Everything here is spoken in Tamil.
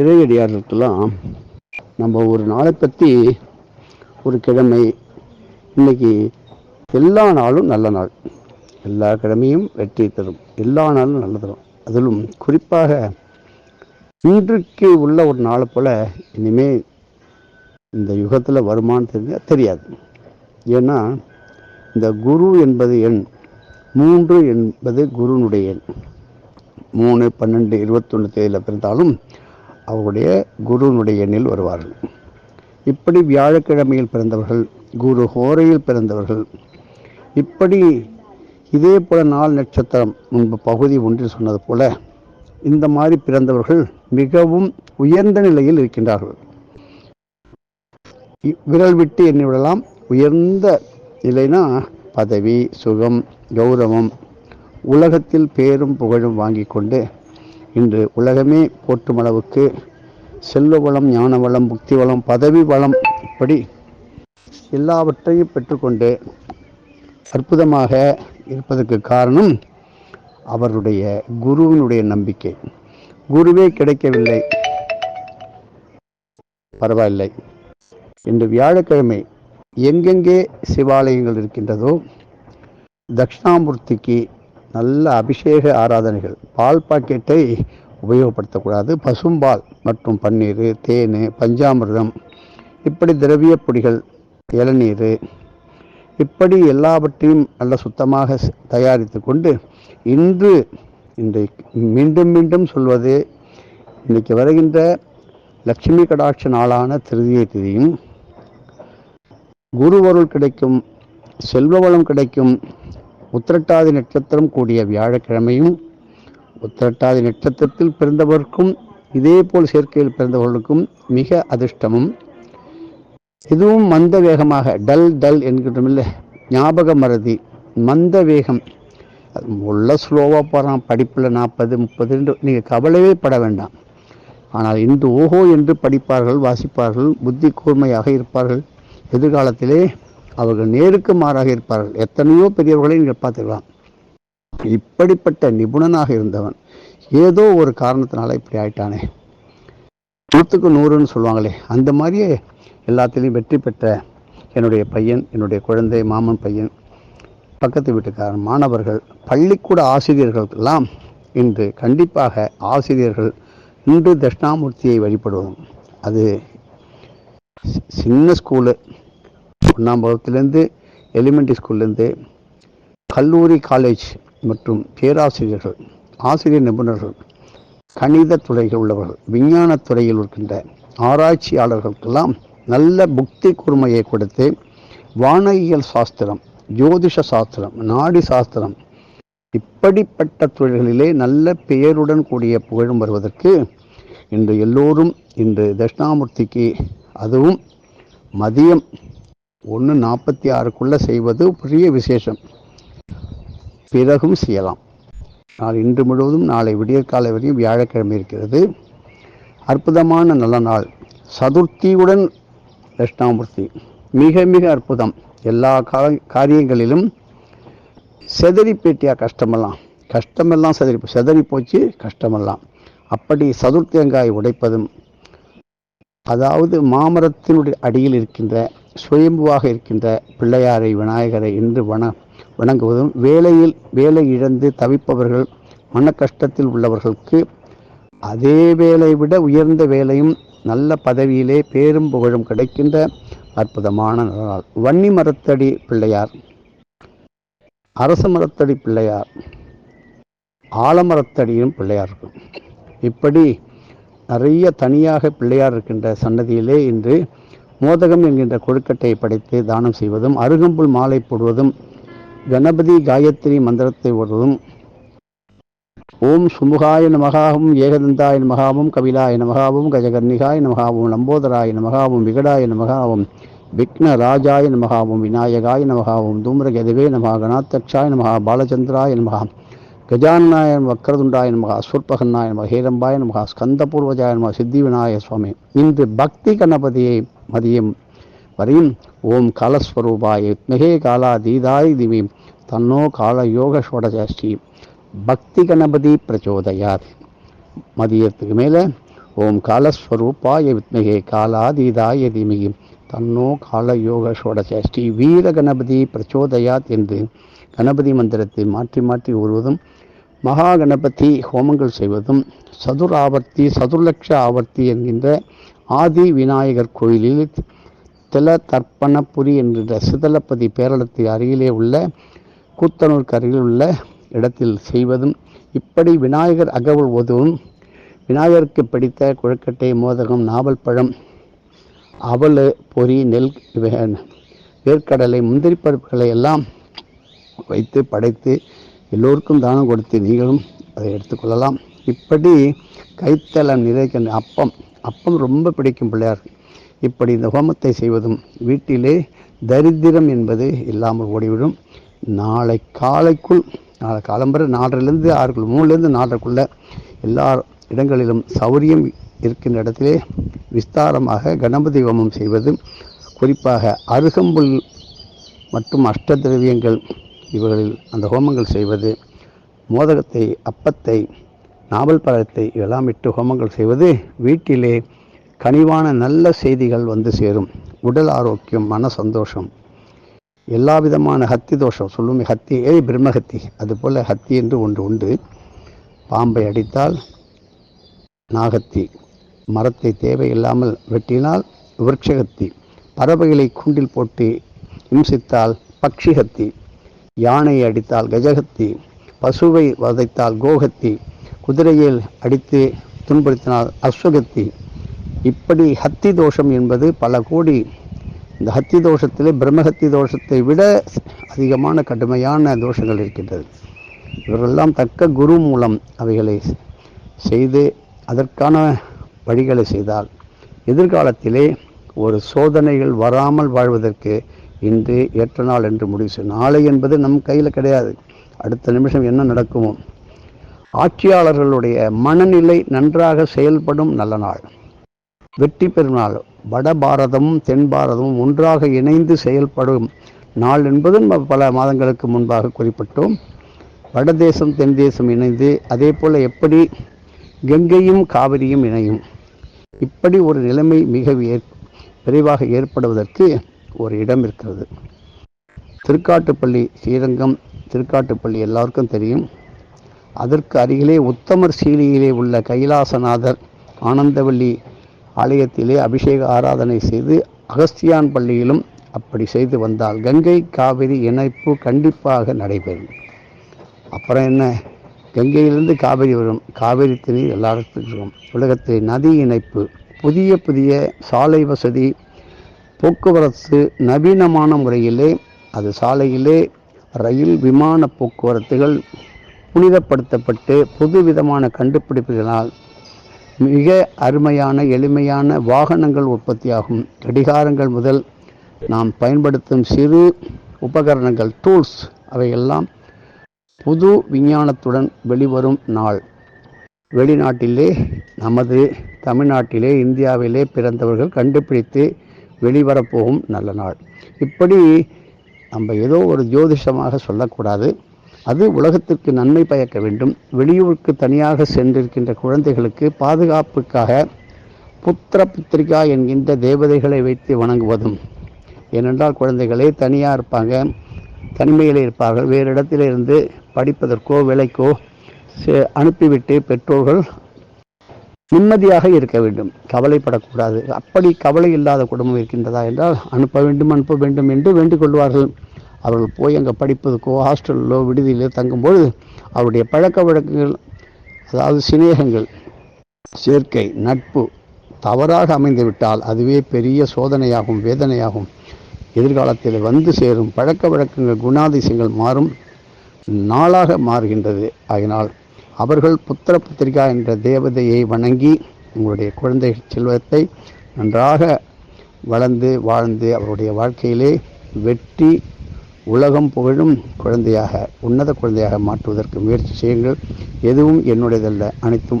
இறையடியார்களுக்கெல்லாம் நம்ம ஒரு நாளை பற்றி ஒரு கிழமை இன்னைக்கு எல்லா நாளும் நல்ல நாள். எல்லா கிழமையும் வெற்றி தரும். எல்லா நாளும் நல்ல தரும் அதிலும் குறிப்பாக இன்றைக்கு உள்ள ஒரு நாளை போல் இனிமே இந்த யுகத்தில் வருமானு தெரிஞ்ச தெரியாது. ஏன்னா இந்த குரு என்பது எண் மூன்று என்பது குருனுடைய எண். மூணு பன்னெண்டு இருபத்தொன்று தேதியில் பிறந்தாலும் அவருடைய குருனுடைய எண்ணில் வருவார்கள். இப்படி வியாழக்கிழமையில் பிறந்தவர்கள் குரு ஹோரையில் பிறந்தவர்கள் இப்படி இதே போல நாள் நட்சத்திரம் முன்பு பகுதி ஒன்றில் சொன்னது போல இந்த மாதிரி பிறந்தவர்கள் மிகவும் உயர்ந்த நிலையில் இருக்கின்றார்கள். விரல் விட்டு எண்ணிவிடலாம் உயர்ந்த நிலைனா பதவி சுகம் கௌரவம் உலகத்தில் பேரும் புகழும் வாங்கி கொண்டு இன்று உலகமே போற்றும் அளவுக்கு செல்வ வளம் ஞான வளம் புக்தி வளம் பதவி வளம் இப்படி எல்லாவற்றையும் பெற்றுக்கொண்டு அற்புதமாக இருப்பதற்கு காரணம் அவருடைய குருவினுடைய நம்பிக்கை. குருவே கிடைக்கவில்லை. பரவாயில்லை. இன்று வியாழக்கிழமை எங்கெங்கே சிவாலயங்கள் இருக்கின்றதோ தட்சிணாமூர்த்திக்கு நல்ல அபிஷேக ஆராதனைகள். பால் பாக்கெட்டை உபயோகப்படுத்தக்கூடாது. பசும்பால் மற்றும் பன்னீர் தேன் பஞ்சாமிர்தம் இப்படி திரவிய பொடிகள் இளநீர் இப்படி எல்லாவற்றையும் நல்ல சுத்தமாக தயாரித்து கொண்டு இன்று இன்று மீண்டும் மீண்டும் சொல்வது இன்றைக்கு வருகின்ற லட்சுமி கடாட்ச நாளான திருதியை திதியும் குருவருள் கிடைக்கும் செல்வ வளம் கிடைக்கும் உத்திரட்டாதி நட்சத்திரம் கூடிய வியாழக்கிழமையும் உத்திரட்டாதி நட்சத்திரத்தில் பிறந்தவர்க்கும் இதேபோல் சேர்க்கையில் பிறந்தவர்களுக்கும் மிக அதிர்ஷ்டமும். இதுவும் மந்த வேகமாக டல் டல் என்கின்றமில்ல ஞாபக மறதி மந்த வேகம். உள்ள ஸ்லோவாக போகிறான் படிப்பில் நாற்பது முப்பது நீங்கள் கவலையே பட வேண்டாம். ஆனால் இன்று ஓஹோ என்று படிப்பார்கள் வாசிப்பார்கள் புத்தி கூர்மையாக இருப்பார்கள். எதிர்காலத்திலே அவர்கள் நேருக்கு மாறாக இருப்பார்கள். எத்தனையோ பெரியவர்களை நீங்கள் பார்த்துக்கலாம் இப்படிப்பட்ட நிபுணனாக இருந்தவன் ஏதோ ஒரு காரணத்தினால இப்படி ஆயிட்டானே. நூற்றுக்கு நூறுன்னு சொல்லுவாங்களே அந்த மாதிரியே எல்லாத்துலேயும் வெற்றி பெற்ற என்னுடைய பையன் என்னுடைய குழந்தை மாமன் பையன் பக்கத்து வீட்டுக்காரன் மாணவர்கள் பள்ளிக்கூட ஆசிரியர்களுக்கெல்லாம் இன்று கண்டிப்பாக ஆசிரியர்கள் இன்று தட்சிணாமூர்த்தியை வழிபடுவோம். அது சி- சின்ன ஸ்கூலு ஒன்றாம் வகுப்புலேருந்து எலிமெண்ட்ரி ஸ்கூல்லேருந்து கல்லூரி காலேஜ் மற்றும் பேராசிரியர்கள் ஆசிரியர் நிபுணர்கள் கணித துறையில் உள்ளவர்கள் விஞ்ஞான துறையில் இருக்கின்ற ஆராய்ச்சியாளர்களுக்கெல்லாம் நல்ல புக்தி கூர்மையை கொடுத்து வானகியல் சாஸ்திரம் ஜோதிஷ சாஸ்திரம் நாடி சாஸ்திரம் இப்படிப்பட்ட தொழில்களிலே நல்ல பெயருடன் கூடிய புகழும் வருவதற்கு இன்று எல்லோரும் இன்று தட்சிணாமூர்த்திக்கு அதுவும் மதியம் ஒன்று நாற்பத்தி ஆறுக்குள்ளே செய்வது பெரிய விசேஷம். பிறகும் செய்யலாம். நாள் இன்று முழுவதும் நாளை விடியற்காலை வரையும் வியாழக்கிழமை இருக்கிறது. அற்புதமான நல்ல நாள். சதுர்த்தியுடன் தட்சிணாமூர்த்தி மிக மிக அற்புதம். எல்லா கா- காரியங்களிலும் செதறி பேட்டியா கஷ்டமெல்லாம். கஷ்டமெல்லாம் செதறி செதறி போச்சு கஷ்டமெல்லாம். அப்படி சதுர்த்தியங்காய் உடைப்பதும் அதாவது மாமரத்தினுடைய அடியில் இருக்கின்ற சுயம்புவாக இருக்கின்ற பிள்ளையாரை விநாயகரை இன்று வண வணங்குவதும் வேலையில் வேலை இழந்து தவிப்பவர்கள் மன கஷ்டத்தில் உள்ளவர்களுக்கு அதே வேலை விட உயர்ந்த வேலையும் நல்ல பதவியிலே பேரும் புகழும் கிடைக்கின்ற அற்புதமான நாள். வன்னி மரத்தடி பிள்ளையார். அரச மரத்தடி பிள்ளையார். ஆலமரத்தடியும் பிள்ளையார் இருக்கும் இப்படி நிறைய தனியாக பிள்ளையார் இருக்கின்ற சன்னதியிலே இன்று மோதகம் என்கின்ற கொழுக்கட்டை படைத்து தானம் செய்வதும் அருகம்புல் மாலை போடுவதும் கணபதி காயத்ரி மந்திரத்தை ஓடுவதும் ஓம் சுமுகாய நமகாவும் ஏகதந்தாய நமகாவும் கபிலாய நமகாவும் கஜகர்ணிகாய நமகாவும் லம்போதராய நமகாவும் விகடாய நமகாவும் விக்ன ராஜாய நமகாவும் விநாயகாய நமகாவும் தூம்ரகதவே நமகா கணாத்தக்ஷாய நமகா பாலச்சந்திராய நமகா கஜானாய வக்கரதுண்டாய நமகா அஸ்வற்பகன்னாய நமக ஹேரம்பாய நமகா ஸ்கந்தபூர்வஜாய நமக சித்தி விநாயக சுவாமி. இன்று பக்தி கணபதியை மதியம் வரையும் ஓம் காலஸ்வரூபாய மிகே காலாதீதாய் திவி தன்னோ கால யோக ஷோடஜாஸ்ரீ பக்தி கணபதி பிரச்சோதயாத். மதியத்துக்கு மேலே ஓம் காலஸ்வரூபாய வித்மகே காலாதீதாய தீமகி தன்னோ கால யோக சோடச வீர கணபதி பிரச்சோதயாத் என்று கணபதி மந்திரத்தை மாற்றி மாற்றி வருவதும் மகா கணபதி ஹோமங்கள் செய்வதும் சதுர் ஆவர்த்தி சதுர்லட்ச ஆவர்த்தி என்கின்ற ஆதி விநாயகர் கோயிலில் தில தர்ப்பணபுரி என்ற சிதலப்பதி பேரளத்து அருகிலே உள்ள கூத்தனூருக்கு அருகில் உள்ள இடத்தில் செய்வதும் இப்படி விநாயகர் அகவல் உதவும் விநாயகருக்கு பிடித்த குழக்கட்டை மோதகம் நாவல் பழம் அவல் பொரி நெல் வேர்க்கடலை முந்திரி பருப்புகளை எல்லாம் வைத்து படைத்து எல்லோருக்கும் தானம் கொடுத்து நீங்களும் அதை எடுத்துக்கொள்ளலாம் இப்படி கைத்தலம் நிறைக்கின்ற அப்பம். அப்பம் ரொம்ப பிடிக்கும் பிள்ளையார். இப்படி இந்த ஹோமத்தை செய்வதும் வீட்டிலே தரித்திரம் என்பது இல்லாமல் ஓடிவிடும். நாளை காலைக்குள் நாளை காலம்பரை நாலரைலேருந்து ஆறுக்குள் மூணுலேருந்து நாலரைக்குள்ள எல்லா இடங்களிலும் சௌரியம் இருக்கின்ற இடத்திலே விஸ்தாரமாக கணபதி ஹோமம் செய்வது. குறிப்பாக அருகம்புல் மற்றும் அஷ்டதிரவியங்கள் இவர்களில் அந்த ஹோமங்கள் செய்வது. மோதகத்தை அப்பத்தை நாவல் பழத்தை இதெல்லாம் இட்டு ஹோமங்கள் செய்வது வீட்டிலே கனிவான நல்ல செய்திகள் வந்து சேரும். உடல் ஆரோக்கியம் மன சந்தோஷம். எல்லா விதமான ஹத்தி தோஷம். சொல்லுமே ஹத்தி ஏய் பிரம்மஹத்தி அதுபோல் ஹத்தி என்று ஒன்று உண்டு. பாம்பை அடித்தால் நாகத்தி. மரத்தை தேவையில்லாமல் வெட்டினால் விருட்சகத்தி. பறவைகளை கூண்டில் போட்டு இம்சித்தால் பக்ஷிஹத்தி யானையை அடித்தால் கஜகத்தி. பசுவை வதைத்தால் கோகத்தி. குதிரையில் அடித்து துன்புறுத்தினால் அஸ்வகத்தி. இப்படி ஹத்தி தோஷம் என்பது பல கோடி. இந்த ஹத்தி தோஷத்தில் பிரம்மஹத்தி தோஷத்தை விட அதிகமான கடுமையான தோஷங்கள் இருக்கின்றது. இவரெல்லாம் தக்க குரு மூலம் அவைகளை செய்து அதற்கான வழிகளை செய்தால் எதிர்காலத்திலே ஒரு சோதனைகள் வராமல் வாழ்வதற்கு இன்று ஏற்ற நாள் என்று முடிவு நாளை என்பது நம் கையில் கிடையாது. அடுத்த நிமிஷம் என்ன நடக்குமோ ஆட்சியாளர்களுடைய மனநிலை நன்றாக செயல்படும் நல்ல நாள். வெற்றி பெறும் நாள் வட பாரதமும் தென் பாரதமும் ஒன்றாக இணைந்து செயல்படும் நாள் என்பதும் பல மாதங்களுக்கு முன்பாக குறிப்பிட்டோம். வடதேசம் தென் தேசம் இணைந்து அதே போல் எப்படி கங்கையும் காவிரியும் இணையும். இப்படி ஒரு நிலைமை மிக ஏற் விரைவாக ஏற்படுவதற்கு ஒரு இடம் இருக்கிறது. திருக்காட்டுப்பள்ளி ஸ்ரீரங்கம் திருக்காட்டுப்பள்ளி எல்லாருக்கும் தெரியும். அதற்கு அருகிலே உத்தமர் சீலியிலே உள்ள கைலாசநாதர் ஆனந்தவள்ளி ஆலயத்திலே அபிஷேக ஆராதனை செய்து அகஸ்தியான் பள்ளியிலும் அப்படி செய்து வந்தால் கங்கை காவிரி இணைப்பு கண்டிப்பாக நடைபெறும். அப்புறம் என்ன? கங்கையிலிருந்து காவிரி வரும். காவிரி தண்ணீர் எல்லாருக்கும் உலகத்தில் நதி இணைப்பு. புதிய புதிய சாலை வசதி போக்குவரத்து நவீனமான முறையிலே அது சாலையிலே ரயில் விமான போக்குவரத்துகள் புனிதப்படுத்தப்பட்டு புதுவிதமான கண்டுபிடிப்புகளால் மிக அருமையான எளிமையான வாகனங்கள் உற்பத்தியாகும். கடிகாரங்கள் முதல் நாம் பயன்படுத்தும் சிறு உபகரணங்கள் டூல்ஸ் அவையெல்லாம் புது விஞ்ஞானத்துடன் வெளிவரும் நாள். வெளிநாட்டிலே நமது தமிழ்நாட்டிலே இந்தியாவிலே பிறந்தவர்கள் கண்டுபிடித்து வெளிவரப்போகும் நல்ல நாள். இப்படி நம்ம ஏதோ ஒரு ஜோதிஷமாக சொல்லக்கூடாது. அது உலகத்திற்கு நன்மை பயக்க வேண்டும். வெளியூருக்கு தனியாக சென்றிருக்கின்ற குழந்தைகளுக்கு பாதுகாப்புக்காக புத்திர புத்திரிகா என்கின்ற தேவதைகளை வைத்து வணங்குவதும். ஏனென்றால் குழந்தைகளே தனியாக இருப்பாங்க தனிமையில் இருப்பார்கள். வேறு இடத்துல இருந்து படிப்பதற்கோ வேலைக்கோ செ- அனுப்பிவிட்டு பெற்றோர்கள் நிம்மதியாக இருக்க வேண்டும். கவலைப்படக்கூடாது. அப்படி கவலை இல்லாத குடும்பம் இருக்கின்றதா என்றால் அனுப்ப வேண்டும் அனுப்ப வேண்டும் என்று வேண்டிக் கொள்வார்கள். அவர்கள் போய் அங்கே படிப்பதற்கோ ஹாஸ்டலிலோ விடுதியிலோ தங்கும்போது அவருடைய பழக்க வழக்கங்கள் அதாவது சிநேகங்கள் சேர்க்கை நட்பு தவறாக அமைந்துவிட்டால் அதுவே பெரிய சோதனையாகும் வேதனையாகும். எதிர்காலத்தில் வந்து சேரும் பழக்க வழக்கங்கள் குணாதிசயங்கள் மாறும் நாளாக மாறுகின்றது. ஆகினால் அவர்கள் புத்திர புத்திரிகா என்ற தேவதையை வணங்கி உங்களுடைய குழந்தை செல்வத்தை நன்றாக வளர்ந்து வாழ்ந்து அவருடைய வாழ்க்கையிலே வெற்றி உலகம் புகழும் குழந்தையாக உன்னத குழந்தையாக மாற்றுவதற்கு முயற்சி செய்யுங்கள். எதுவும் என்னுடையதல்ல அனைத்தும்